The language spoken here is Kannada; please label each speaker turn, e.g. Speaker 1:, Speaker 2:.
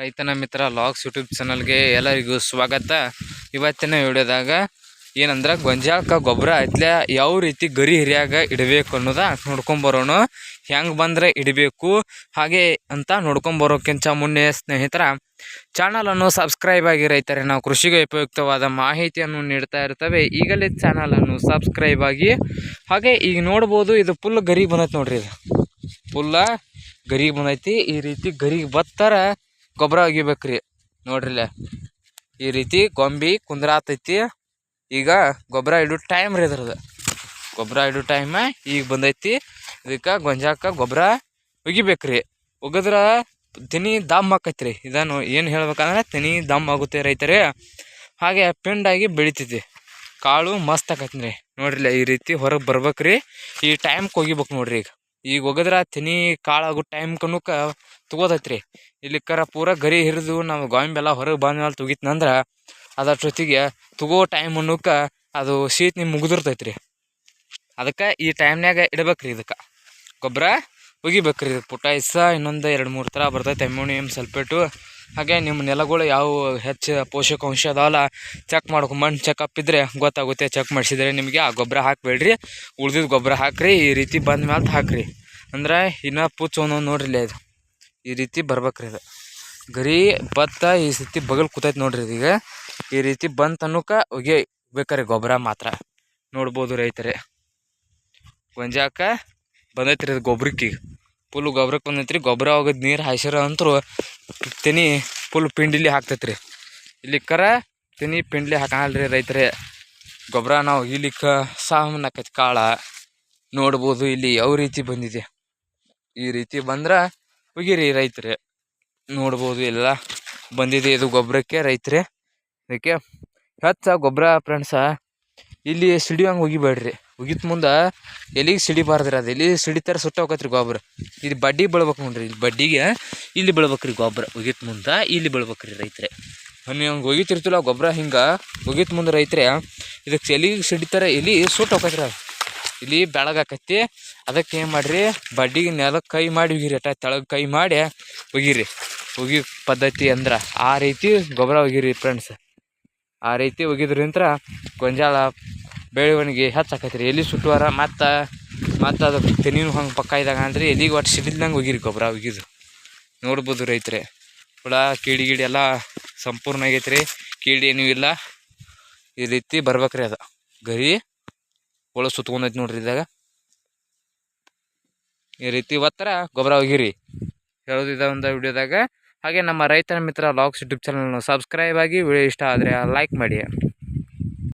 Speaker 1: ರೈತನ ಮಿತ್ರ ಲಾಗ್ಸ್ ಯೂಟ್ಯೂಬ್ ಚಾನಲ್ಗೆ ಎಲ್ಲರಿಗೂ ಸ್ವಾಗತ. ಇವತ್ತಿನ ವಿಡಿಯೋದಾಗ ಏನಂದ್ರೆ ಗೊಂಜಾಳಕ್ಕೆ ಗೊಬ್ಬರ ಐತ್ಲೆ, ಯಾವ ರೀತಿ ಗರಿ ಹಿರಿಯಾಗ ಇಡಬೇಕು ಅನ್ನೋದ ನೋಡ್ಕೊಂಬರೋಣ. ಹೆಂಗೆ ಬಂದರೆ ಇಡಬೇಕು, ಹಾಗೆ ಅಂತ ನೋಡ್ಕೊಂಬರೋಕ್ಕಿಂತ ಮುನ್ನೆ ಸ್ನೇಹಿತರ ಚಾನಲನ್ನು ಸಬ್ಸ್ಕ್ರೈಬ್ ಆಗಿ ರೈತರೆ, ನಾವು ಕೃಷಿಗೆ ಉಪಯುಕ್ತವಾದ ಮಾಹಿತಿಯನ್ನು ನೀಡ್ತಾ ಇರ್ತವೆ. ಈಗಲೇ ಚಾನಲನ್ನು ಸಬ್ಸ್ಕ್ರೈಬ್ ಆಗಿ, ಹಾಗೆ ಈಗ ನೋಡ್ಬೋದು ಇದು ಫುಲ್ ಗರಿ ಬಂದೈತೆ ನೋಡ್ರಿ ಇದು. ಫುಲ್ಲ ಗರಿ ಬಂದೈತಿ, ಈ ರೀತಿ ಗರಿ ಬತ್ತರ ಗೊಬ್ಬರ ಒಗಿಬೇಕ್ರಿ. ನೋಡ್ರಿಲ್ಲ ಈ ರೀತಿ ಗೊಂಬಿ ಕುಂದ್ರಾತೈತಿ. ಈಗ ಗೊಬ್ಬರ ಇಡೋ ಟೈಮ್ ರೀ ಅದ್ರದ್ದು ಗೊಬ್ಬರ ಇಡೋ ಟೈಮ್ ಈಗ ಬಂದೈತಿ. ಇದಕ್ಕೆ ಗೊಂಜಾಕ ಗೊಬ್ಬರ ಒಗಿಬೇಕ್ರಿ. ಒಗದ್ರ ತೆನಿ ದಮ್ ಆಕೈತ್ರಿ. ಇದನ್ನು ಏನು ಹೇಳ್ಬೇಕಂದ್ರೆ ತೆನಿ ದಮ್ ಆಗುತ್ತೆ ರೈತರೇ. ಹಾಗೆ ಪಿಂಡಾಗಿ ಬೆಳಿತೈತಿ. ಕಾಳು ಮಸ್ತ್ ಆಕೈತಿ ರೀ ಈ ರೀತಿ ಹೊರಗೆ ಬರ್ಬೇಕ್ರಿ. ಈ ಟೈಮ್ಗೆ ಒಗಿಬೇಕು ನೋಡ್ರಿ ಈಗ. ಈಗ ಒಗದ್ರ ತೆನಿ ಕಾಳಾಗೋ ಟೈಮ್ ಕನುಕ ತಗೋತೈತ್ರಿ. ಇಲ್ಲಿಕ್ಕರ ಪೂರ ಗರಿ ಹಿರಿದು ನಾವು ಗೋಂಬೆಲ್ಲ ಹೊರಗೆ ಬಂದ್ಮೇಲೆ ತುಗಿತ್ನಂದ್ರೆ ಅದ್ರ ಜೊತೆಗೆ ತಗೋ ಟೈಮ್ ಅನ್ನೋಕ ಅದು ಶೀತ ಮುಗಿದಿರ್ತೈತ್ರಿ. ಅದಕ್ಕೆ ಈ ಟೈಮ್ನ್ಯಾಗ ಇಡ್ಬೇಕ್ರಿ ಇದಕ್ಕೆ. ಗೊಬ್ಬರ ಒಗಿಬೇಕ್ರಿ ಇದಕ್ಕೆ ಪುಟಾಯಿಸ ಇನ್ನೊಂದು ಎರಡು ಮೂರು ಥರ ಬರ್ತೈತೆ ಅಮೋನಿಯಂ ಸಲ್ಫೇಟು ಹಾಗೆ ನಿಮ್ಮ ನೆಲಗಳು ಯಾವ ಹೆಚ್ಚು ಪೋಷಕಾಂಶ ಅದಾವಲ್ಲ ಚೆಕ್ ಮಾಡ್ಕೊ ಮಣ್ಣು ಚೆಕಪ್ ಇದ್ದರೆ ಗೊತ್ತಾಗುತ್ತೆ ಚೆಕ್ ಮಾಡಿಸಿದ್ರೆ ನಿಮಗೆ ಆ ಗೊಬ್ಬರ ಹಾಕಬೇಡ್ರಿ. ಉಳ್ದಿದ್ದು ಗೊಬ್ಬರ ಹಾಕ್ರಿ, ಈ ರೀತಿ ಬಂದ ಮೇಲೆ ಹಾಕ್ರಿ. ಅಂದ್ರೆ ಇನ್ನೂ ಪುಚ್ಚ ಒಂದೊಂದು ನೋಡ್ರಿ ಇದು. ಈ ರೀತಿ ಬರ್ಬೇಕ್ರಿ ಇದು. ಗರಿ ಭತ್ತ ಈ ರೀತಿ ಬಗಲ್ ಕೂತೈತೆ ನೋಡ್ರಿ ಇದೀಗ. ಈ ರೀತಿ ಬಂತ ತನಕ ಒಗೆ ಬೇಕಾರೆ ಗೊಬ್ಬರ ಮಾತ್ರ. ನೋಡ್ಬೋದು ರೈತರೇ. ಗೊಂಜಾಕ ಬಂದೈತ್ರಿ ಅದು ಗೊಬ್ಬರಕ್ಕೆ ಫುಲ್ ಗೊಬ್ಬರಕ್ಕೆ ರೀ ಗೊಬ್ಬರ ಹೋಗೋದು ನೀರು ಹಾಯ್ಸಿರ ಅಂತರೂ ತೆನಿ ಫುಲ್ ಪಿಂಡಿಲಿ ಹಾಕ್ತೈತ್ರಿ. ಇಲ್ಲಿ ಕರ ತೆನಿ ಪಿಂಡ್ಲಿ ರೀ ರೈತರೇ. ಗೊಬ್ಬರ ನಾವು ಇಲ್ಲಿಕ್ಕೆ ಕ ಆಕೈತಿ ಕಾಳ. ನೋಡ್ಬೋದು ಇಲ್ಲಿ ಯಾವ ರೀತಿ ಬಂದಿದೆ. ಈ ರೀತಿ ಬಂದ್ರೆ ಹೋಗಿರಿ ರೈತರೇ. ನೋಡ್ಬೋದು ಎಲ್ಲ ಬಂದಿದೆ ಇದು ಗೊಬ್ಬರಕ್ಕೆ ರೈತರೇ. ಅದಕ್ಕೆ ಹೆಚ್ಚ ಗೊಬ್ಬರ ಫ್ರೆಂಡ್ಸ, ಇಲ್ಲಿ ಸಿಡಿಯೋಂಗೆ ಒಗಿಬೇಡ್ರಿ ಒಗಿತ್ ಮುಂದೆ ಎಲ್ಲಿಗೆ ಸಿಡಿಬಾರ್ದ್ರಿ ಅದು? ಎಲ್ಲಿ ಸಿಡಿತಾರೆ ಸುಟ್ಟ ಹೋಗತ್ರಿ ಗೊಬ್ಬರ ಇದು ಬಡ್ಡಿ ಬೀಳ್ಬೇಕು ನೋಡ್ರಿ, ಇಲ್ಲಿ ಬಡ್ಡಿಗೆ ಇಲ್ಲಿ ಬೀಳ್ಬೇಕ್ರಿ ಗೊಬ್ಬರ ಉಗಿತ್ ಮುಂದೆ ಇಲ್ಲಿ ಬೀಳ್ಬೇಕ್ರಿ ರೈತರೆ. ನೀವು ಹಂಗೆ ಒಗಿತಿರ್ತಿಲ್ಲ ಗೊಬ್ಬರ ಹಿಂಗೆ ಒಗಿತ್ ಮುಂದೆ ರೈತರೆ ಇದಕ್ಕೆ ಎಲ್ಲಿಗೆ ಸಿಡಿತಾರೆ ಎಲ್ಲಿ ಸುಟ್ಟು ಹೋಗತ್ರಿ ಅದು? ಇಲ್ಲಿ ಬೆಳಗಾಕತ್ತಿ ಅದಕ್ಕೆ ಏನು ಮಾಡಿರಿ, ಬಡ್ಡಿಗೆ ನೆಲಕ್ಕೆ ಕೈ ಮಾಡಿ ಉಗಿರಿ ಅಟ್ಟ, ತೆಳಗೆ ಕೈ ಮಾಡಿ ಒಗಿರಿ. ಒಗಿ ಪದ್ಧತಿ ಅಂದ್ರೆ ಆ ರೀತಿ ಗೊಬ್ಬರ ಒಗಿರಿ ಫ್ರೆಂಡ್ಸ್ ಆ ರೀತಿ ಒಗಿದ್ರಿಂತ ಗೊಂಜಾಳ ಬೆಳವಣಿಗೆ ಹೆಚ್ಚಾಕೈತ್ರಿ. ಎಲ್ಲಿ ಸುಟ್ಟುವಾರ ಮತ್ತು ಮತ್ತು ಅದು ತೆನೀನು ಹಂಗೆ ಪಕ್ಕ ಇದ್ದಾಗ ಅಂದ್ರೆ, ಎಲ್ಲಿಗೆ ಒಟ್ಟು ಸಿಡಿಲ್ದಂಗೆ ಒಗಿರಿ ಗೊಬ್ಬರ ಒಗಿದು. ನೋಡ್ಬೋದು ರೈತರೆ. ಹುಳ, ಕೀಡಿ, ಗಿಡಿ ಎಲ್ಲ ಸಂಪೂರ್ಣ ಆಗೈತೆ ರೀ ಕೀಡಿ ಏನೂ ಇಲ್ಲ. ಈ ರೀತಿ ಬರ್ಬೇಕ್ರಿ ಅದು. ಗರಿ, ಹುಳ ಸುತ್ಕೊಂಡೈತೆ ನೋಡ್ರಿ ಇದಾಗ ಈ ರೀತಿ ಒತ್ತರ ಗೊಬ್ಬರ ಒಗಿರಿ. ಹೇಳೋದಿದ ಒಂದು ವಿಡಿಯೋದಾಗ. ಹಾಗೆ ನಮ್ಮ ರೈತನ ಮಿತ್ರ ಲಾಗ್ಸ್ ಯೂಟ್ಯೂಬ್ ಚಾನಲ್ನ ಸಬ್ಸ್ಕ್ರೈಬ್ ಆಗಿ ವಿಡಿಯೋ ಇಷ್ಟ ಆದರೆ ಲೈಕ್ ಮಾಡಿ.